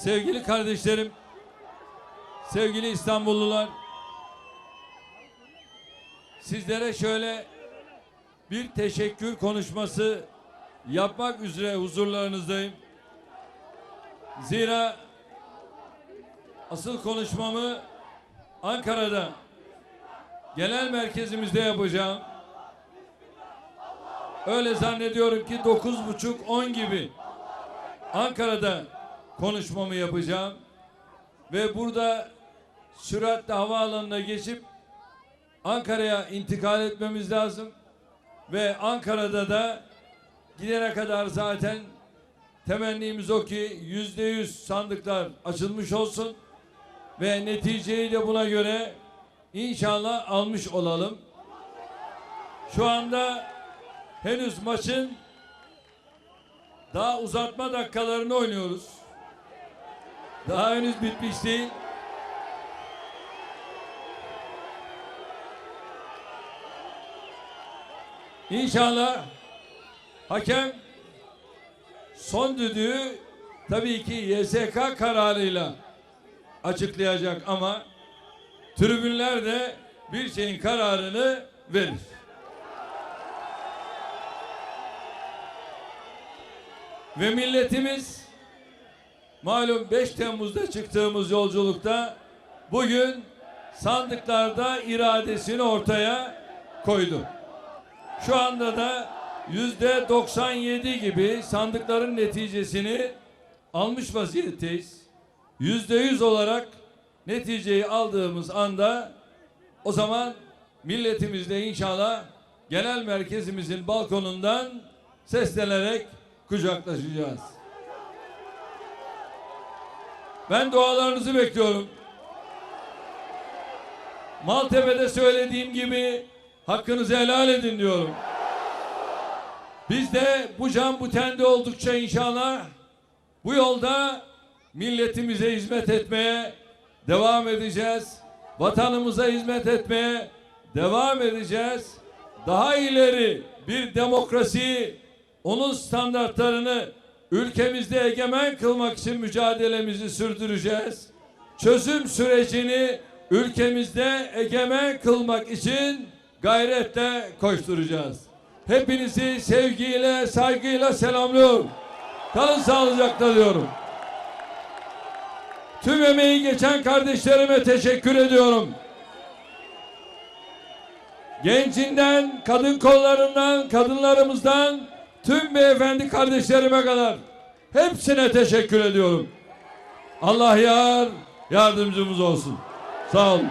Sevgili kardeşlerim, sevgili İstanbullular, sizlere şöyle bir teşekkür konuşması yapmak üzere huzurlarınızdayım. Zira asıl konuşmamı Ankara'da genel merkezimizde yapacağım. Öyle zannediyorum ki dokuz buçuk on gibi Ankara'da konuşmamı yapacağım. Ve burada süratle havaalanına geçip Ankara'ya intikal etmemiz lazım. Ve Ankara'da da gidene kadar zaten temennimiz o ki yüzde yüz sandıklar açılmış olsun. Ve neticeyi de buna göre inşallah almış olalım. Şu anda henüz maçın daha uzatma dakikalarını oynuyoruz. Daha henüz bitmiş değil. İnşallah hakem son düdüğü tabii ki YSK kararıyla açıklayacak ama tribünler de bir şeyin kararını verir. Ve milletimiz malum 5 Temmuz'da çıktığımız yolculukta bugün sandıklarda iradesini ortaya koydu. Şu anda da yüzde 97 gibi sandıkların neticesini almış vaziyetteyiz. Yüzde yüz olarak neticeyi aldığımız anda o zaman milletimizle inşallah genel merkezimizin balkonundan seslenerek kucaklaşacağız. Ben dualarınızı bekliyorum. Maltepe'de söylediğim gibi hakkınızı helal edin diyorum. Biz de bu can bu tende oldukça inşallah bu yolda milletimize hizmet etmeye devam edeceğiz. Vatanımıza hizmet etmeye devam edeceğiz. Daha ileri bir demokrasi, onun standartlarını ülkemizde egemen kılmak için mücadelemizi sürdüreceğiz. Çözüm sürecini ülkemizde egemen kılmak için gayretle koşturacağız. Hepinizi sevgiyle, saygıyla selamlıyorum. Kalın sağlıcakla diyorum. Tüm emeği geçen kardeşlerime teşekkür ediyorum. Gencinden, kadın kollarından, kadınlarımızdan tüm beyefendi kardeşlerime kadar hepsine teşekkür ediyorum. Allah yar yardımcımız olsun. Sağ olun.